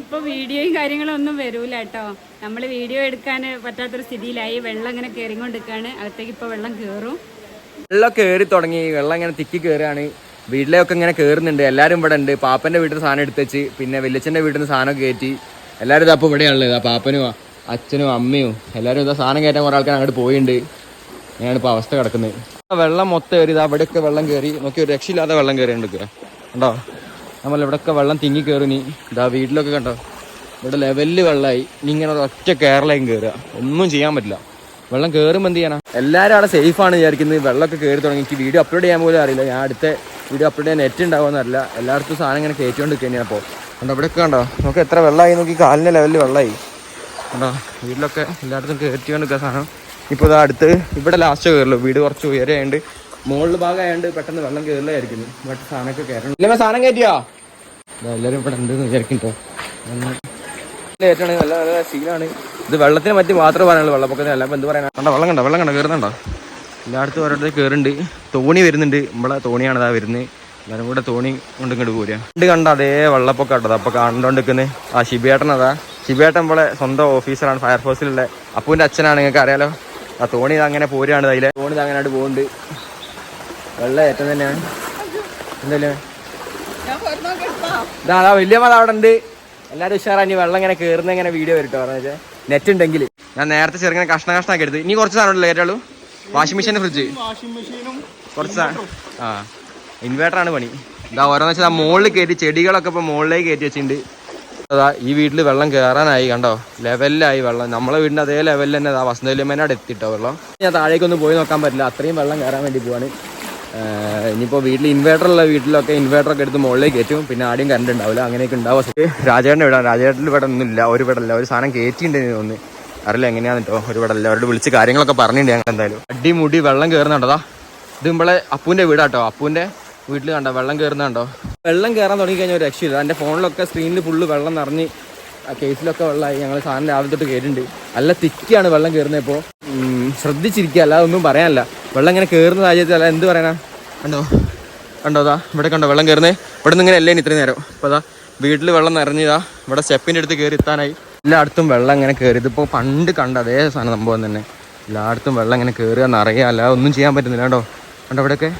ഇപ്പൊ വീഡിയോയും കാര്യങ്ങളും ഒന്നും വരൂല കേട്ടോ. നമ്മൾ വീഡിയോ എടുക്കാൻ പറ്റാത്തൊരു സ്ഥിതിയിലായി. വെള്ളം ഇങ്ങനെ കയറിക്കൊണ്ടിരിക്കുകയാണ് അകത്തേക്ക് ഇപ്പൊ വെള്ളം കേറും. വെള്ളം കയറി തുടങ്ങി. വെള്ളം ഇങ്ങനെ തിക്കി കയറുകയാണ് വീട്ടിലൊക്കെ ഇങ്ങനെ കയറുന്നുണ്ട് എല്ലാവരും ഇവിടെ ഉണ്ട്. പാപ്പന്റെ വീട്ടിൽ സാധനം എടുത്തുവെച്ച് പിന്നെ വെല്ലച്ചന്റെ വീട്ടിൽ നിന്ന് സാധനം കയറ്റി. എല്ലാവരും ഇതാ അപ്പോൾ ഇവിടെയാണുള്ളത് ഇതാ പാപ്പനും അച്ഛനും അമ്മയും. എല്ലാവരും ഇതാ സാധനം കയറ്റാൻ കുറേ ആൾക്കാർ അങ്ങോട്ട് പോയിട്ടുണ്ട് ഞാനാണ് ഇപ്പോൾ അവസ്ഥ കിടക്കുന്നത്. വെള്ളം മൊത്തം കയറി. ഇതാ അവിടെയൊക്കെ വെള്ളം കയറി നോക്കി ഒരു രക്ഷയില്ലാതെ വെള്ളം കയറിയുണ്ട് കണ്ടോ? നമ്മൾ ഇവിടെയൊക്കെ വെള്ളം തിങ്ങി കയറി നീ ഇതാ വീട്ടിലൊക്കെ കണ്ടോ? ഇവിടെ ലെവലിൽ വെള്ളമായി നീ ഇങ്ങനെ ഒറ്റ കേരളയും കയറുക ഒന്നും ചെയ്യാൻ പറ്റില്ല. വെള്ളം കയറുമ്പോൾ എന്ത് ചെയ്യണം എല്ലാവരും അവിടെ സേഫാണ് വിചാരിക്കുന്നത്. വെള്ളമൊക്കെ കയറി തുടങ്ങി. എനിക്ക് വീഡിയോ അപ്ലോഡ് ചെയ്യാൻ പോലും അറിയില്ല. ഞാൻ അടുത്ത വീഡിയോ അപ്ലോഡ് ചെയ്യാൻ നെറ്റ് ഉണ്ടാവുമെന്നറിയില്ല എല്ലായിടത്തും സാധനം ഇങ്ങനെ കയറ്റിക്കൊണ്ട് നിൽക്കുകയാണ് അപ്പോൾ കണ്ടോ ഇവിടെയൊക്കെ കണ്ടോ? നമുക്ക് എത്ര വെള്ളമായി നോക്കി. കാലിന്റെ ലെവലിൽ വെള്ളമായി കണ്ടോ? വീട്ടിലൊക്കെ എല്ലായിടത്തും കയറ്റിക്കൊണ്ട് നിൽക്കുക സാധനം. ഇപ്പോൾ ഇതാ അടുത്ത് ഇവിടെ ലാസ്റ്റ് കയറുള്ളൂ വീട് കുറച്ച് ഉയരമായതുകൊണ്ട് മുകളിൽ ഭാഗമായതുകൊണ്ട് പെട്ടെന്ന് വെള്ളം കയറില്ലായിരിക്കുന്നു ബട്ട് സാധനമൊക്കെ കയറണം ഇല്ല സാധനം കയറ്റിയോ എല്ലാവരും ഇവിടെ ഉണ്ടെന്ന് വിചാരിക്കുന്നുണ്ടോ ഏറ്റവും നല്ല നല്ല സീനാണ് ഇത് വെള്ളത്തിന് മറ്റു മാത്രം പറയാനുള്ളൂ. വെള്ളപ്പൊക്കത്തിന് അല്ല എന്ത് പറയാനാ? കണ്ടോ വെള്ളം കണ്ടോ വെള്ളം കണ്ടോ കയറുന്നുണ്ടോ എല്ലായിടത്തും ഓരോരുത്തർ കയറുന്നുണ്ട് തോണി വരുന്നുണ്ട്. നമ്മളെ തോണിയാണ് ഇതാ വരുന്നത് എല്ലാവരും കൂടെ തോണി കൊണ്ട് ഇങ്ങോട്ട് പോരുക. ഇത് കണ്ട അതേ വെള്ളപ്പൊക്കം കേട്ടോ അപ്പൊ കണ്ടോണ്ടിരിക്കുന്നത് ആ ശിബിയേട്ടൻ അതാ. ശിബിയേട്ടൻ നമ്മളെ സ്വന്തം ഓഫീസറാണ് ഫയർഫോഴ്സിലുള്ള അപ്പൂന്റെ അച്ഛനാണ് നിങ്ങൾക്ക് അറിയാലോ. ആ തോണി ഇത് അങ്ങനെ പോരുകയാണ് അതിലെ തോണി അങ്ങനെ ആയിട്ട് പോകുന്നുണ്ട് വെള്ളം ഏറ്റം തന്നെയാണ്. എന്തായാലും ഇതാ വലിയ വലിയമ്മ അവിടെ ഉണ്ട്. എല്ലാരും ഉഷാറാ. ഇനി വെള്ളം ഇങ്ങനെ കയറുന്ന ഇങ്ങനെ വീഡിയോ വരട്ടോ. പറഞ്ഞാൽ നെറ്റ് ഉണ്ടെങ്കിൽ. ഞാൻ നേരത്തെ ചെറുങ്ങനെ കഷ്ണ കഷ്ണാക്കി എടുത്ത്. ഇനി കുറച്ച് സാധനം ഉണ്ടല്ലോ ഏറ്റുള്ളൂ വാഷിംഗ് മെഷീൻ ഫ്രിഡ്ജ് കുറച്ച് ആ ഇൻവേർട്ടർ ആണ് പണി. ഇതാ ഓരോന്ന് വെച്ചാൽ മുകളിൽ കയറ്റി ചെടികളൊക്കെ ഇപ്പൊ മുകളിലേക്ക് കയറ്റി വെച്ചിട്ടുണ്ട്. അതാ ഈ വീട്ടിൽ വെള്ളം കയറാനായി കണ്ടോ? ലെവലിലായി വെള്ളം. നമ്മളെ വീടിന്റെ അതേ ലെവലിൽ തന്നെ. അതാ വസന്തവല്യമ്മേനോട് എത്തിട്ടോ വെള്ളം. ഞാൻ താഴേക്കൊന്നും പോയി നോക്കാൻ പറ്റില്ല. അത്രയും വെള്ളം കയറാൻ വേണ്ടി പോവാണ്. ഇനിയിപ്പോൾ വീട്ടിൽ ഇൻവേർട്ടർ ഉള്ള വീട്ടിലൊക്കെ ഇൻവേർട്ടർ ഒക്കെ എടുത്ത് മുകളിലേക്ക് കയറ്റും. പിന്നെ ആദ്യം കറണ്ട് ഉണ്ടാവില്ല. അങ്ങനെയൊക്കെ ഉണ്ടാവും രാജേട്ടൻ ഇവിടെ രാജേട്ടന്റെ ഇവിടെ ഒന്നുമില്ല. ഒരു വിടല്ല ഒരു സാധനം കയറ്റിയിട്ടുണ്ടെന്ന് തോന്നുന്നു. അറിയില്ല എങ്ങനെയാന്ന് കേട്ടോ ഒരു വിടല്ല അവരോട് വിളിച്ച് കാര്യങ്ങളൊക്കെ പറഞ്ഞിട്ടുണ്ട് ഞങ്ങൾ എന്തായാലും. അടിമുടി വെള്ളം കയറുന്നുണ്ടോ ഇത് നമ്മളെ അപ്പൂന്റെ വീടാട്ടോ. അപ്പൂന്റെ വീട്ടിൽ കണ്ടോ? വെള്ളം കയറുന്നുണ്ടോ വെള്ളം കയറാൻ തുടങ്ങി കഴിഞ്ഞാൽ ഒരു രക്ഷയില്ല. എന്റെ ഫോണിലൊക്കെ സ്ക്രീനിൽ ഫുള്ള് വെള്ളം നിറഞ്ഞ് ആ കേസിലൊക്കെ വെള്ളമായി ഞങ്ങൾ സാധനം രാവിലെ തൊട്ട് കയറിയിട്ടുണ്ട് നല്ല തിക്കിയാണ് വെള്ളം കയറുന്നത് ഇപ്പോൾ ശ്രദ്ധിച്ചിരിക്കുക അല്ലാതെ ഒന്നും പറയാനല്ല. വെള്ളം ഇങ്ങനെ കയറുന്ന സാഹചര്യത്തിൽ അല്ല എന്ത് പറയാനാ കണ്ടോ? കണ്ടോ അതാ? ഇവിടെ കണ്ടോ വെള്ളം കയറുന്നത് ഇവിടെ നിന്ന് ഇങ്ങനെ അല്ലേ ഇത്രയും നേരം? അപ്പോൾ അതാ വീട്ടിൽ വെള്ളം നിറഞ്ഞതാ. ഇവിടെ സ്റ്റെപ്പിന്റെ അടുത്ത് കയറി എത്താനായി. എല്ലായിടത്തും വെള്ളം ഇങ്ങനെ കയറി ഇതിപ്പോൾ പണ്ട് കണ്ട അതേ സാധനം സംഭവം തന്നെ. എല്ലായിടത്തും വെള്ളം ഇങ്ങനെ കയറുക നിറയുക അല്ലാതെ ഒന്നും ചെയ്യാൻ പറ്റുന്നില്ല. കേട്ടോ കണ്ടോ ഇവിടെയൊക്കെ?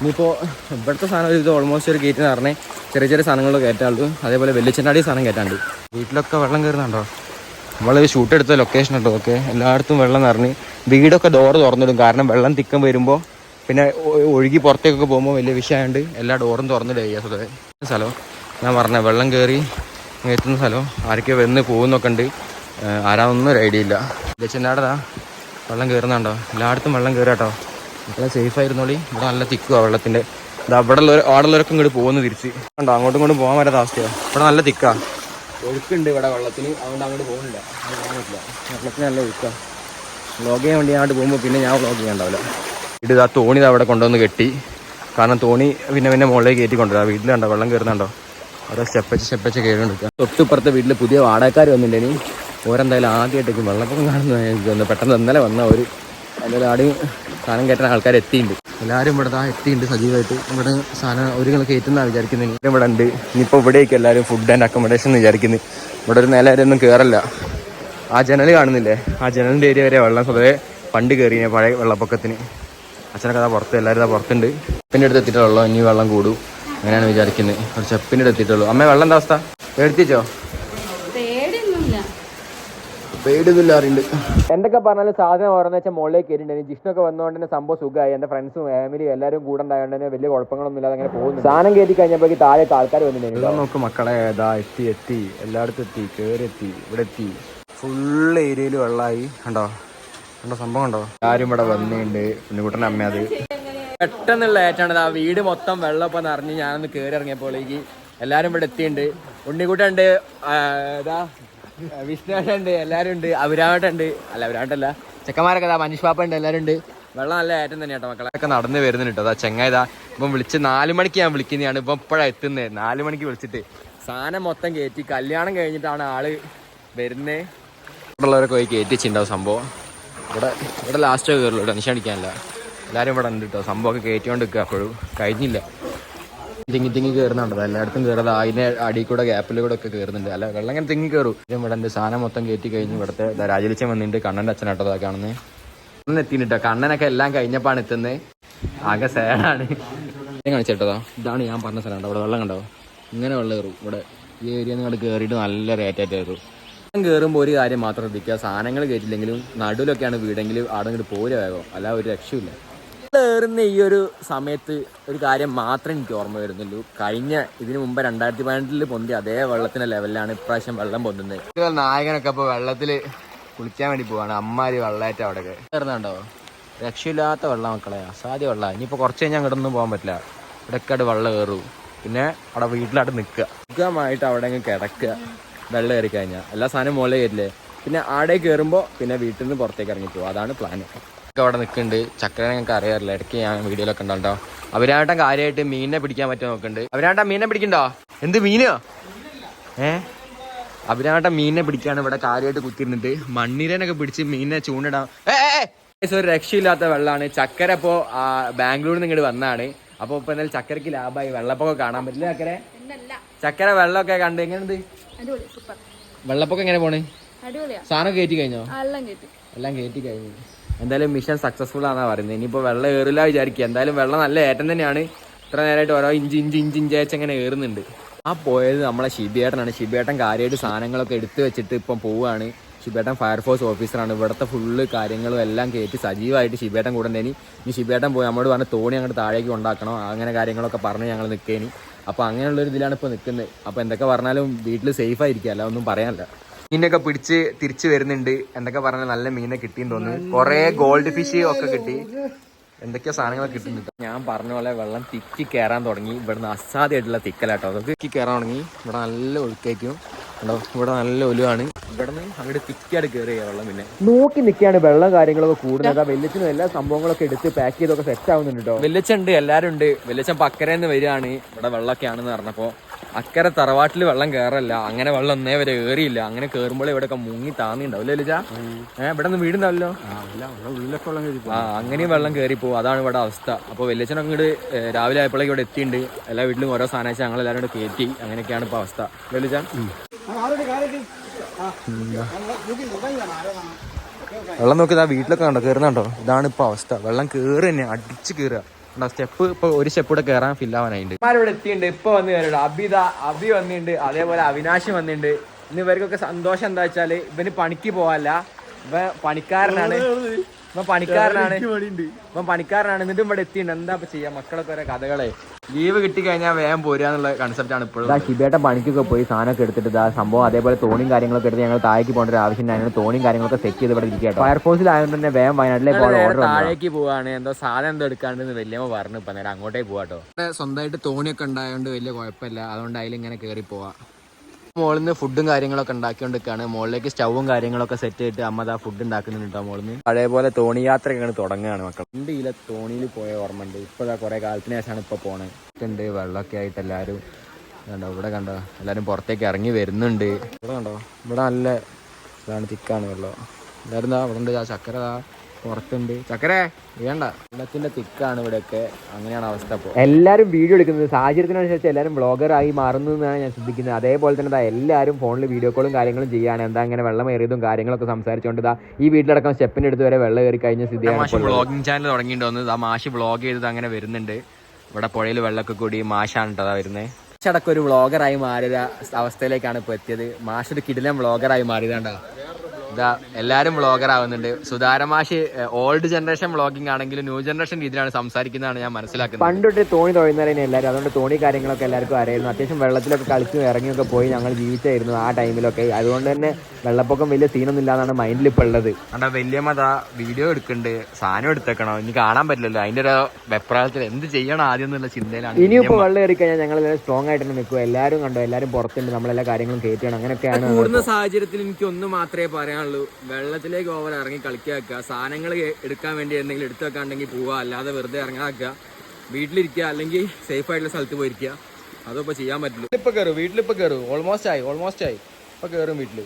ഇനിയിപ്പോൾ ഇവിടുത്തെ സാധനം ഇത് ഓൾമോസ്റ്റ് ഒരു ഗേറ്റ് നിറഞ്ഞേ ചെറിയ ചെറിയ സാധനങ്ങൾ കയറ്റാളുള്ളൂ അതേപോലെ വെല്ലിച്ചനാടി സാധനം കയറ്റാണ്ട് വീട്ടിലൊക്കെ വെള്ളം കയറുന്നുണ്ടോ നമ്മൾ ഷൂട്ട് എടുത്ത ലൊക്കേഷൻ ഉണ്ടോ? ഓക്കെ. എല്ലായിടത്തും വെള്ളം നിറഞ്ഞ് വീടൊക്കെ ഡോർ തുറന്നിടും. കാരണം വെള്ളം തിക്കം വരുമ്പോൾ പിന്നെ ഒഴുകി പുറത്തേക്കൊക്കെ പോകുമ്പോൾ വലിയ വിഷയമായതുകൊണ്ട് എല്ലാ ഡോറും തുറന്നിടുക ചെയ്യുക സ്ഥലം. ഞാൻ പറഞ്ഞ വെള്ളം കയറി എത്തുന്ന സ്ഥലം. ആരൊക്കെ വന്ന് പോകുന്നൊക്കെ ഉണ്ട്. ആരാന്നൊന്നും ഒരു ഐഡിയ ഇല്ല. ചെന്നാടതാ വെള്ളം കയറുന്നുണ്ടോ എല്ലായിടത്തും വെള്ളം കയറാട്ടോ നല്ല സേഫ് ആയിരുന്നോളി. ഇവിടെ നല്ല തിക്കുവാ വെള്ളത്തിന്റെ ഇതാ അവിടെ ഉള്ളവർ അവിടെ ഇങ്ങോട്ട് പോകുന്നു തിരിച്ച്. ഉണ്ടോ അങ്ങോട്ടും ഇങ്ങോട്ടും പോകാൻ വരാത്ത അവസ്ഥയാണ് ഇവിടെ നല്ല തിക്കാ. ഒഴുക്കുണ്ട് ഇവിടെ വെള്ളത്തിന്. അതുകൊണ്ട് അങ്ങോട്ട് പോകുന്നില്ല. പോകാൻ പറ്റില്ല. വെള്ളത്തിന് നല്ല ഒഴുക്കാ. വ്ളോഗ് ചെയ്യാൻ വേണ്ടി അങ്ങോട്ട് പോകുമ്പോൾ പിന്നെ ഞാൻ വ്ളോഗ് ചെയ്യണ്ടാവില്ല ഇത് ആ തോണി അവിടെ കൊണ്ടുവന്ന് കെട്ടി. കാരണം തോണി പിന്നെ പിന്നെ മുകളിലേക്ക് കയറ്റി കൊണ്ടുവരാം. വീട്ടിൽ കണ്ടോ? വെള്ളം കയറുന്നുണ്ടോ ഓരോ സ്റ്റെപ്പച്ച് സ്റ്റെപ്പച്ച് സ്റ്റെപ്പ് വെച്ച് കയറി എടുക്കുക തൊട്ടിപ്പുറത്തെ വീട്ടിൽ പുതിയ വാടകക്കാർ വന്നിട്ടുണ്ടെങ്കിൽ ഓരെന്തായാലും ആദ്യമായിട്ടേക്ക് വെള്ളപ്പൊക്കം കാണുന്ന പെട്ടെന്ന് ഇന്നലെ വന്ന ഒരു എന്തായാലും ആടെയും സാധനം കയറ്റാൻ ആൾക്കാർ എത്തിയിട്ടുണ്ട്. എല്ലാവരും ഇവിടെ ആ എത്തിയിട്ടുണ്ട് സജീവമായിട്ട് ഇവിടെ സാധനം ഒരു നിങ്ങൾ കയറ്റുന്ന വിചാരിക്കുന്നത് ഇവിടെ ഉണ്ട്. ഇനിയിപ്പോൾ ഇവിടേക്ക് എല്ലാവരും ഫുഡ് ആൻഡ് അക്കോമഡേഷൻ എന്ന് വിചാരിക്കുന്നത് ഇവിടെ ഒരു നിലവരൊന്നും കയറല്ല ആ ജനൽ കാണുന്നില്ലേ? ആ ജനലിന്റെ ഏരിയ വരെ വെള്ളം സ്വതവേ പണ്ട് കയറി പഴയ വെള്ളപ്പൊക്കത്തിന്. അച്ഛനൊക്കെ അതാ പുറത്ത് എല്ലാവരും അതാ പുറത്തുണ്ട്. ചെപ്പിന്റെ അടുത്ത് എത്തിയിട്ടുള്ളൂ ഇനി വെള്ളം കൂടും. അങ്ങനെയാണ് വിചാരിക്കുന്നത് ഒരു ചെപ്പിന്റെ അടുത്ത് എത്തിയിട്ടുള്ളൂ. അമ്മ വെള്ളം എന്താ അവസ്ഥ? പേടിച്ചോ? പേടിയൊന്നുമില്ല. പേടിയൊന്നുമില്ല അറിയുന്നുണ്ട് എന്തൊക്കെ പറഞ്ഞാലും സാധനം ഓരോന്ന് വെച്ചാൽ മുകളിലേക്ക് കയറിയിട്ടുണ്ടെങ്കിൽ ജിഷ്ണൊക്കെ വന്നുകൊണ്ട് തന്നെ സംഭവം സുഖമായി എന്റെ ഫ്രണ്ട്സും ഫാമിലിയും എല്ലാവരും കൂടെ ഉണ്ടായതുകൊണ്ട് തന്നെ വലിയ കുഴപ്പങ്ങളൊന്നും ഇല്ലാതെ അങ്ങനെ പോകുന്നു സാധനം കയറ്റി കഴിഞ്ഞപ്പോഴേക്ക് താഴെ ആൾക്കാർ വന്നിട്ടുണ്ടായിരുന്നു. നോക്ക് മക്കളെ ഇതാ എത്തി എത്തി. എല്ലായിടത്തും എത്തി കയറി എത്തി ഇവിടെ എത്തി. ഫുള്ള് ഏരിയയിൽ വെള്ളമായി കണ്ടോ? കണ്ടോ സംഭവം കണ്ടോ? ആരും ഇവിടെ വന്നിട്ടുണ്ട് ഉണ്ണിക്കുട്ടന്റെ അമ്മ അത്. പെട്ടെന്നുള്ള ഏറ്റാണ് ആ വീട് മൊത്തം വെള്ളം ഇപ്പം നിറഞ്ഞ് ഞാനൊന്ന് കയറി ഇറങ്ങിയപ്പോഴേക്ക് എല്ലാവരും ഇവിടെ എത്തിയിട്ടുണ്ട് ഉണ്ണിക്കുട്ടുണ്ട് ഇതാ വിഷ്ണുണ്ട് എല്ലാവരും ഉണ്ട് അവരാട്ടുണ്ട് അല്ല അവരാട്ടല്ല ചെക്കന്മാരൊക്കെ ഇതാ മനീഷ് പാപ്പ ഉണ്ട് എല്ലാവരും ഉണ്ട് വെള്ളം നല്ല ഏറ്റം തന്നെ കേട്ടോ മക്കളൊക്കെ നടന്ന് വരുന്നുണ്ട് കേട്ടോ. അതാ ചെങ്ങായതാ ഇപ്പം വിളിച്ച് നാല് മണിക്ക് ഞാൻ വിളിക്കുന്നതാണ്. ഇപ്പം ഇപ്പോഴാണ് എത്തുന്നത് നാല് മണിക്ക് വിളിച്ചിട്ട്. സാധനം മൊത്തം കയറ്റി കല്യാണം കഴിഞ്ഞിട്ടാണ് ആൾ വരുന്നത് ഇവിടെ ഉള്ളവരൊക്കെ പോയി കയറ്റിച്ചിട്ടുണ്ടാവും സംഭവം. ഇവിടെ ഇവിടെ ലാസ്റ്റ് കയറുള്ളൂ ടെൻഷൻ അടിക്കാനില്ല എല്ലാവരും ഇവിടെ ഉണ്ട് കേട്ടോ സംഭവമൊക്കെ കയറ്റിക്കൊണ്ട് നിൽക്കുക അപ്പോഴും. കഴിഞ്ഞില്ല. തിങ്ങി തിങ്ങി കയറുന്നുണ്ടോ എല്ലായിടത്തും കയറുന്നത് അതിന് അടിയിൽ കൂടെ ഗ്യാപ്പിൽ കൂടെ ഒക്കെ കയറുന്നുണ്ട് അല്ല വെള്ളം ഇങ്ങനെ തിങ്ങി കയറും ഇവിടെ എന്റെ സാധനം മൊത്തം കയറ്റി കഴിഞ്ഞ് ഇവിടുത്തെ രാജലിച്ചൻ വന്നിട്ടുണ്ട് കണ്ണന്റെ അച്ഛനാട്ടതാ കാണുന്നത് ഒന്ന് എത്തിയിട്ടോ കണ്ണനൊക്കെ എല്ലാം കഴിഞ്ഞപ്പോൾ എത്തുന്നത് ആകെ സാഡാണ് കാണിച്ചേട്ടതാ ഇതാണ് ഞാൻ പറഞ്ഞ സ്ഥലം അവിടെ വെള്ളം കണ്ടോ? ഇങ്ങനെ വെള്ളം കയറും. ഇവിടെ ഈ ഏരിയ നിങ്ങൾ കയറിയിട്ട് നല്ല റേറ്റായിട്ട് കയറും കയറുമ്പോൾ ഒരു കാര്യം മാത്രം ശ്രദ്ധിക്കുക. സാധനങ്ങൾ കയറ്റില്ലെങ്കിലും നടുവിലൊക്കെയാണ് വീടെങ്കിൽ അവിടെ ഇങ്ങോട്ട് പോരെ വേഗം. അല്ല ഒരു രക്ഷയില്ല കയറുന്ന ഈ ഒരു സമയത്ത് ഒരു കാര്യം മാത്രം എനിക്ക് ഓർമ്മ വരുന്നുള്ളൂ. കഴിഞ്ഞ ഇതിനു മുമ്പ് രണ്ടായിരത്തി പതിനെട്ടിൽ പൊന്തി അതേ വെള്ളത്തിന്റെ ലെവലിലാണ് ഇപ്രാവശ്യം വെള്ളം പൊന്തുന്നത്. നായകനൊക്കെ ഇപ്പോൾ വെള്ളത്തിൽ കുളിക്കാൻ വേണ്ടി പോവാണ്. അമ്മാരി വെള്ളമായിട്ട് അവിടെ കയറുന്നുണ്ടോ രക്ഷയില്ലാത്ത വെള്ളം മക്കളെ. അസാധ്യ വെള്ളം. ഇനിയിപ്പോൾ കുറച്ച് കഴിഞ്ഞാൽ അങ്ങോട്ടൊന്നും പോകാൻ പറ്റില്ല. ഇവിടെയൊക്കെ വെള്ളം കയറും പിന്നെ അവിടെ വീട്ടിലായിട്ട് നിൽക്കുക. സുഖമായിട്ട് അവിടെ അങ്ങ് കിടക്കുക. വെള്ളം കയറി കഴിഞ്ഞാൽ എല്ലാ സാധനവും മുകളിൽ കയറില്ലേ പിന്നെ ആടെ കയറുമ്പോൾ പിന്നെ വീട്ടിൽ നിന്ന് പുറത്തേക്ക് ഇറങ്ങി പോകും അതാണ് പ്ലാൻ ഒക്കെ അവിടെ നിൽക്കുന്നുണ്ട്. ചക്രനെ ഞങ്ങൾക്ക് അറിയാറില്ല. ഇടയ്ക്ക് ഞാൻ വീഡിയോയിലൊക്കെ ഉണ്ടാവോ അവരാട്ടം കാര്യമായിട്ട് മീനിനെ പിടിക്കാൻ പറ്റുമോ നോക്കുന്നുണ്ട്. അവരാട്ടം മീനിനെ പിടിക്കണ്ടോ? എന്ത് മീനോ? ഏ? അവരാട്ടം മീനിനെ പിടിക്കാണ് ഇവിടെ കാര്യമായിട്ട് കുത്തിരുന്നിട്ട് മണ്ണിരനൊക്കെ പിടിച്ച് മീനിനെ ചൂണ്ടിടാം ഏ, ഒരു രക്ഷയില്ലാത്ത വെള്ളമാണ്. ചക്കര ഇപ്പോ ബാംഗ്ലൂരിൽ നിന്ന് ഇങ്ങോട്ട് വന്നാണ്. അപ്പൊ ഇപ്പൊ എന്തായാലും ചക്കരക്ക് ലാഭമായി. വെള്ളപ്പൊക്കെ കാണാൻ പറ്റില്ല ചക്കര? ചക്കര വെള്ളമൊക്കെ കണ്ട്. എങ്ങനെയുണ്ട്? അടിപൊളി സൂപ്പർ. വെള്ളപ്പൊക്കം എങ്ങനെ പോണേ? അടിപൊളിയാ. സാധനം കയറ്റി കഴിഞ്ഞോ? എല്ലാം കേട്ടു എല്ലാം കയറ്റി കഴിഞ്ഞു. എന്തായാലും മിഷൻ സക്സസ്ഫുൾ ആണെന്നാ പറയുന്നത് ഇനിയിപ്പോ വെള്ളം ഏറില്ല വിചാരിക്കുക. എന്തായാലും വെള്ളം നല്ല ഏറ്റം തന്നെയാണ്. ഇത്ര നേരമായിട്ട് ഓരോ ഇഞ്ച് ഇഞ്ച് ഇഞ്ച് ഇഞ്ച് അയച്ച് അങ്ങനെ ഏറുന്നുണ്ട്. ആ പോയത് നമ്മളെ ഷിബിയേട്ടനാണ്. ഷിബിയേട്ടൻ കാര്യമായിട്ട് സാധനങ്ങളൊക്കെ എടുത്തു വെച്ചിട്ട് ഇപ്പം പോവുകയാണ് ഷിബേട്ടൻ ഫയർഫോഴ്സ് ഓഫീസറാണ് ഇവിടുത്തെ ഫുള്ള് കാര്യങ്ങളും എല്ലാം കയറ്റി സജീവമായിട്ട് ഷിബേട്ടൻ കൂടെ ഇനി ശിബേട്ടൻ ഷിബേട്ടൻ പോയി നമ്മോട് പറഞ്ഞ തോണി അങ്ങോട്ട് താഴേക്ക് ഉണ്ടാക്കണം അങ്ങനെ കാര്യങ്ങളൊക്കെ പറഞ്ഞ് ഞങ്ങൾ നിൽക്കേനി അപ്പോൾ അങ്ങനെയുള്ള ഒരു ഇതിലാണ് ഇപ്പോൾ നിൽക്കുന്നത്. അപ്പോൾ എന്തൊക്കെ പറഞ്ഞാലും വീട്ടിൽ സേഫ് ആയിരിക്കും. അല്ല ഒന്നും പറയാനില്ല. മീനൊക്കെ പിടിച്ച് തിരിച്ചു വരുന്നുണ്ട്. എന്തൊക്കെ പറഞ്ഞാൽ നല്ല മീനെ കിട്ടിയെന്ന് തോന്നുന്നു. കുറേ ഗോൾഡ് ഫിഷ് ഒക്കെ കിട്ടി. എന്തൊക്കെയോ സാധനങ്ങളൊക്കെ കിട്ടുന്നുണ്ട്. ഞാൻ പറഞ്ഞ പോലെ വെള്ളം തിക്കി കയറാൻ തുടങ്ങി. ഇവിടുന്ന് അസാധ്യമായിട്ടുള്ള തിക്കലാട്ടോ. അത് തിക്കി കയറാൻ തുടങ്ങി. ഇവിടെ നല്ല ഒഴുക്കേക്കും ഉണ്ടോ ഇവിടെ നല്ല ഒലുവാണ്. ഇവിടുന്ന് അങ്ങോട്ട് തിക്കാട് കയറിയ വെള്ളം പിന്നെ. നോക്കി നിൽക്കുകയാണ് വെള്ളം കാര്യങ്ങളൊക്കെ കൂടുന്നത്. വെല്ലച്ചിനും എല്ലാ സംഭവങ്ങളൊക്കെ എടുത്ത് പാക്ക് ചെയ്തൊക്കെ സെറ്റ് ആവുന്നുണ്ട് കേട്ടോ വെല്ലച്ചുണ്ട് എല്ലാവരും ഉണ്ട്. വെല്ലച്ചൻ പക്കരന്ന് വരികയാണ്. ഇവിടെ വെള്ളമൊക്കെ ആണെന്ന് പറഞ്ഞപ്പോൾ അക്കരെ തറവാട്ടിൽ വെള്ളം കയറല്ല അങ്ങനെ വെള്ളം ഒന്നേ വരെ ഏറിയില്ല. അങ്ങനെ കയറുമ്പോൾ ഇവിടെ ഒക്കെ മുങ്ങി താന്നിണ്ടാവില്ലേ ലിജ ഏഹ് ഇവിടെ നിന്ന് വീടുണ്ടാവല്ലോ ആ അങ്ങനെയും വെള്ളം കയറി പോകും അതാണ് ഇവിടെ അവസ്ഥ. അപ്പോൾ വെല്ലച്ചൻ അങ്ങോട്ട് രാവിലെ ആയപ്പോഴേക്കും ഇവിടെ എത്തിയിട്ടുണ്ട് എല്ലാ വീട്ടിലും ഓരോ സാധനം ഞങ്ങൾ എല്ലാവരും കൂടെ കയറ്റി അങ്ങനെയൊക്കെയാണ് ഇപ്പോൾ അവസ്ഥ. വെല്ലച്ചാൻ വെള്ളം നോക്കി ആ വീട്ടിലൊക്കെ കണ്ടോ? കയറുന്നുണ്ടോ ഇതാണ് ഇപ്പൊ അവസ്ഥ. വെള്ളം കയറി തന്നെ അടിച്ച് ഉണ്ടോ സ്റ്റെപ്പ് ഇപ്പൊ ഒരു സ്റ്റെപ്പ് കൂടെ കയറാൻ ഫില്ലാവാനായിട്ട് ഇവിടെ എത്തിയിട്ടുണ്ട് ഇപ്പൊ വന്ന് കയറിയുണ്ട് അബിത അബി വന്നിട്ടുണ്ട് അതേപോലെ അവിനാശ് വന്നിട്ടുണ്ട് ഇന്ന് ഇവർക്കൊക്കെ സന്തോഷം എന്താ വെച്ചാൽ ഇവന് പണിക്ക് പോവാല്ല. ഇവ പണിക്കാരനാണ്. ഇവൻ പണിക്കാരനാണ്. ഇവൻ പണിക്കാരനാണ്. എന്നിട്ടും ഇവിടെ എത്തിയിട്ടുണ്ട്. എന്താ ഇപ്പൊ ചെയ്യാ? മക്കളൊക്കെ ഓരോ കഥകളെ. ലീവ് കിട്ടി കഴിഞ്ഞാൽ വേഗം പോരുക എന്നുള്ള കൺസെപ്റ്റ് ആണ് ഇപ്പോഴും. ഷിബേട്ട പണിക്കൊക്കെ പോയി സാധനമൊക്കെ എടുത്തിട്ട് ആ സംഭവം അതേപോലെ തോണിയും കാര്യങ്ങളൊക്കെ എടുത്ത് ഞങ്ങൾ താഴേക്ക് പോകേണ്ട ഒരു ആവശ്യം ഞങ്ങൾ തോണിയും കാര്യങ്ങളൊക്കെ സെറ്റ് ചെയ്ത് ഇവിടെ ഇരിക്കുക ഫയർഫോഴ്സിൽ ആയതുകൊണ്ട് തന്നെ വേഗം വയനാട്ടിലേക്ക് ഓർഡർ താഴേക്ക് പോവാണ്. എന്തോ സാധനം എന്തോ എടുക്കാണ്ട് വലിയമ്മ പറഞ്ഞു. ഇപ്പൊ നേരം അങ്ങോട്ടേ പോവാട്ടോ. സ്വന്തമായിട്ട് തോണിയൊക്കെ ഉണ്ടായതുകൊണ്ട് വലിയ കുഴപ്പമില്ല. അതുകൊണ്ട് അതിലിങ്ങനെ കയറി പോവാ മോളിൽ നിന്ന് ഫുഡും കാര്യങ്ങളൊക്കെ ഉണ്ടാക്കിക്കൊണ്ടിരിക്കുകയാണ് മോളിലേക്ക് സ്റ്റൗവും കാര്യങ്ങളൊക്കെ സെറ്റ് ചെയ്തിട്ട് അമ്മ ആ ഫുഡ് ഉണ്ടാക്കുന്നുണ്ട് മോളിൽ നിന്ന് അതേപോലെ തോണി യാത്രയൊക്കെയാണ് തുടങ്ങുകയാണ് മക്കൾ ഉണ്ട് ഇല്ല തോണിയിൽ പോയ ഓർമ്മ ഉണ്ട് ഇപ്പോൾ കുറെ കാലത്തിന് ശേഷമാണ് ഇപ്പൊ പോണേ. ഉണ്ട് വെള്ളമൊക്കെ ആയിട്ട് എല്ലാവരും കണ്ടോ ഇവിടെ കണ്ടോ എല്ലാവരും പുറത്തേക്ക് ഇറങ്ങി വരുന്നുണ്ട്. ഇവിടെ കണ്ടോ ഇവിടെ നല്ല ഇതാണ് തിക്കാണ് വെള്ളം. എല്ലാവരും ദാ ഇവിടെ ഉണ്ട് ആ ചക്കര പുറത്തുണ്ട്. ചക്കരേ വേണ്ട. വെള്ളത്തിന്റെ തിക്കാണ് ഇവിടെയൊക്കെ. അങ്ങനെയാണ് അവസ്ഥ എല്ലാവരും വീഡിയോ എടുക്കുന്നത്. സാഹചര്യത്തിനനുസരിച്ച് എല്ലാവരും ആയി മാറുന്നു എന്നാണ് ഞാൻ ശ്രദ്ധിക്കുന്നത്. അതേപോലെ തന്നെ ദാ എല്ലാവരും ഫോണിൽ വീഡിയോ കോളും കാര്യങ്ങളും ചെയ്യാണ്. എന്താ അങ്ങനെ വെള്ളം ഏറിയതും കാര്യങ്ങളൊക്കെ സംസാരിച്ചുകൊണ്ട് ഇതാ ഈ വീട്ടിലടക്കം സ്റ്റെപ്പിന്റെ അടുത്ത് വരെ വെള്ളം കയറി കഴിഞ്ഞ സ്ഥിതിയാണ് ബ്ലോഗിംഗ് ചാനൽ തുടങ്ങിയിട്ട് ആ മാഷി ബ്ലോഗ് ചെയ്തത് അങ്ങനെ വരുന്നുണ്ട്. ഇവിടെ പുഴയിൽ വെള്ളമൊക്കെ കൂടി മാഷാണ് കേട്ടോ വരുന്നത് മാഷടക്കം ഒരു വ്ളോഗറായി മാറിയ അവസ്ഥയിലേക്കാണ് ഇപ്പോൾ എത്തിയത്. മാഷ് ഒരു കിടിലൻ വ്ളോഗറായി മാറിയതാണ്ടോ ഇതാ എല്ലാരും വ്ളോഗർ ആവുന്നുണ്ട്. സുധാരമാഷ് ഓൾഡ് ജനറേഷൻ വ്ളോഗിംഗ് ആണെങ്കിലും ന്യൂ ജനറേഷൻ രീതിയിലാണ് സംസാരിക്കുന്നതാണ് ഞാൻ മനസ്സിലാക്കുന്നത്. പണ്ടൊട്ട് തോണി തൊഴുന്നവരെ എല്ലാവരും അതുകൊണ്ട് തോണി കാര്യങ്ങളൊക്കെ എല്ലാവർക്കും അറിയായിരുന്നു. അത്യാവശ്യം വെള്ളത്തിലൊക്കെ കളിച്ചും ഇറങ്ങിയൊക്കെ പോയി ഞങ്ങൾ ജീവിച്ചായിരുന്നു ആ ടൈമിലൊക്കെ. അതുകൊണ്ട് തന്നെ വെള്ളപ്പൊക്കം വലിയ സീനൊന്നും ഇല്ലാന്നാണ് മൈൻഡിൽ ഇപ്പോൾ ഉള്ളത്. അവിടെ വലിയമ്മ അതാ വീഡിയോ എടുക്കുന്നുണ്ട് സാധനം എടുത്തേക്കണോ? ഇനി കാണാൻ പറ്റില്ലല്ലോ. അതിന്റെ ഒരു വെപ്രാളത്തിൽ എന്ത് ചെയ്യണം ആദ്യം എന്നുള്ള ചിന്തയിലാണ് ഇനിയിപ്പോ വെള്ളം കയറി കഴിഞ്ഞാൽ ഞങ്ങൾ എല്ലാവരും സ്ട്രോങ് ആയിട്ട് തന്നെ നിൽക്കും എല്ലാവരും കണ്ടോ എല്ലാവരും പുറത്തുണ്ട്. നമ്മളെല്ലാ കാര്യങ്ങളും കയറ്റണം അങ്ങനെയൊക്കെയാണ് കൂടുന്ന സാഹചര്യത്തിൽ എനിക്ക് ഒന്ന് മാത്രമേ പറയാനുള്ളൂ. വെള്ളത്തിലേക്ക് ഓവർ ഇറങ്ങി കളിക്കുക സാധനങ്ങൾ എടുക്കാൻ വേണ്ടി എന്തെങ്കിലും എടുത്തു വെക്കാണ്ടെങ്കിൽ പോവുക. അല്ലാതെ വെറുതെ ഇറങ്ങാക്കുക. വീട്ടിലിരിക്കുക അല്ലെങ്കിൽ സേഫ് ആയിട്ടുള്ള സ്ഥലത്ത് പോയിരിക്കുക. അതപ്പോ ചെയ്യാൻ പറ്റില്ല ഇപ്പൊ കയറും വീട്ടിലിപ്പോൾ കയറും ഓൾമോസ്റ്റ് ആയി ഓൾമോസ്റ്റ് ആയി. ഇപ്പൊ കയറും വീട്ടിൽ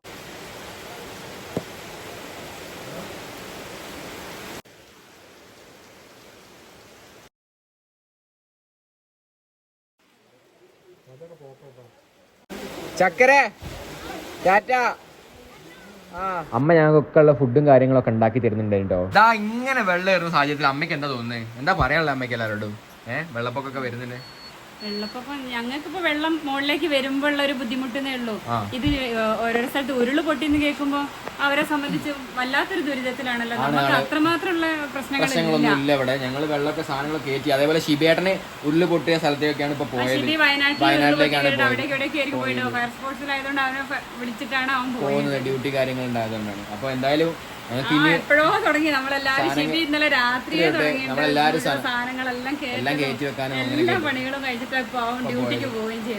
ചക്കര ടാറ്റ. അമ്മ ഞങ്ങൾക്കൊക്കെ ഉള്ള ഫുഡും കാര്യങ്ങളൊക്കെ ഉണ്ടാക്കി തരുന്നുണ്ടോ ഇങ്ങനെ വെള്ളം വരുന്ന സാഹചര്യത്തിൽ അമ്മയ്ക്ക് എന്താ തോന്നുന്നത് എന്താ പറയാനുള്ള അമ്മയ്ക്ക് എല്ലാവരോടും? ഏഹ് വെള്ളപ്പൊക്കൊക്കെ വരുന്നുണ്ട് വെള്ളപ്പൊക്കം ഞങ്ങൾക്കിപ്പോ വെള്ളം മുകളിലേക്ക് വരുമ്പോഴുള്ള ഒരു ബുദ്ധിമുട്ടെന്നേ ഉള്ളൂ. ഇത് ഓരോ സ്ഥലത്ത് ഉരുൾ പൊട്ടിന്ന് കേൾക്കുമ്പോ അവരെ സംബന്ധിച്ച് വല്ലാത്തൊരു ദുരിതത്തിലാണല്ലോ. നമുക്ക് അത്രമാത്രമുള്ള പ്രശ്നങ്ങളൊന്നുമില്ല. പ്രശ്നങ്ങളൊന്നും ഇല്ല ഇവിടെ ഞങ്ങൾ വെള്ളമൊക്കെ സാധനങ്ങൾ കയറ്റി അതേപോലെ ശിബേട്ടന് ഉരുൾ പൊട്ടിയ സ്ഥലത്തേക്കാണ് ഇപ്പൊ പോയത്. വയനാട്ടിലേക്കാണ് ഫയർ സ്പോർട്സിലായതുകൊണ്ട് അവനെ വിളിച്ചിട്ടാണ് അവൻ പോകുന്നത്. ഡ്യൂട്ടി കാര്യങ്ങൾ ഉണ്ടായതുകൊണ്ടാണ്. അപ്പൊ എന്തായാലും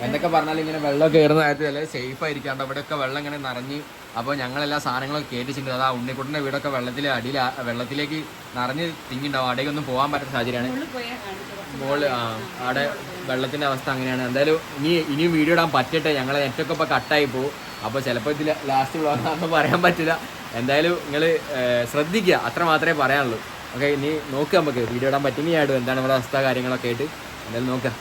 എന്തൊക്കെ പറഞ്ഞാലും ഇങ്ങനെ വെള്ളം കയറുന്ന കാര്യത്തിൽ അല്ലെ സേഫ് ആയിരിക്കാണ്ട് ഇവിടെയൊക്കെ വെള്ളം ഇങ്ങനെ നിറഞ്ഞ് അപ്പോൾ ഞങ്ങളെല്ലാ സാധനങ്ങളും കയറ്റിച്ചിട്ടുണ്ട് അതാ ഉണ്ണിക്കുട്ടന്റെ വീടൊക്കെ വെള്ളത്തിൽ അടിയിൽ വെള്ളത്തിലേക്ക് നിറഞ്ഞ് തിങ്ങിണ്ടാവും. അവിടേക്ക് ഒന്നും പോകാൻ പറ്റുന്ന സാഹചര്യമാണ് മോൾ ആ അവിടെ വെള്ളത്തിന്റെ അവസ്ഥ അങ്ങനെയാണ്. എന്തായാലും ഇനി ഇനിയും വീഡിയോ ഇടാൻ പറ്റട്ടെ. ഞങ്ങളെ നെറ്റൊക്കെ ഇപ്പൊ കട്ടായി പോകും അപ്പോൾ ചിലപ്പോ ഇതിൽ ലാസ്റ്റ് പറയാൻ പറ്റില്ല. എന്തായാലും നിങ്ങൾ ശ്രദ്ധിക്കുക. അത്ര മാത്രമേ പറയാനുള്ളൂ. ഓക്കെ ഇനി നോക്കുക നമുക്ക്. വീഡിയോ ഇടാൻ പറ്റുന്നതായിട്ടും എന്താണ് നമ്മുടെ അവസ്ഥ കാര്യങ്ങളൊക്കെ ആയിട്ട്. എന്തായാലും നോക്കുക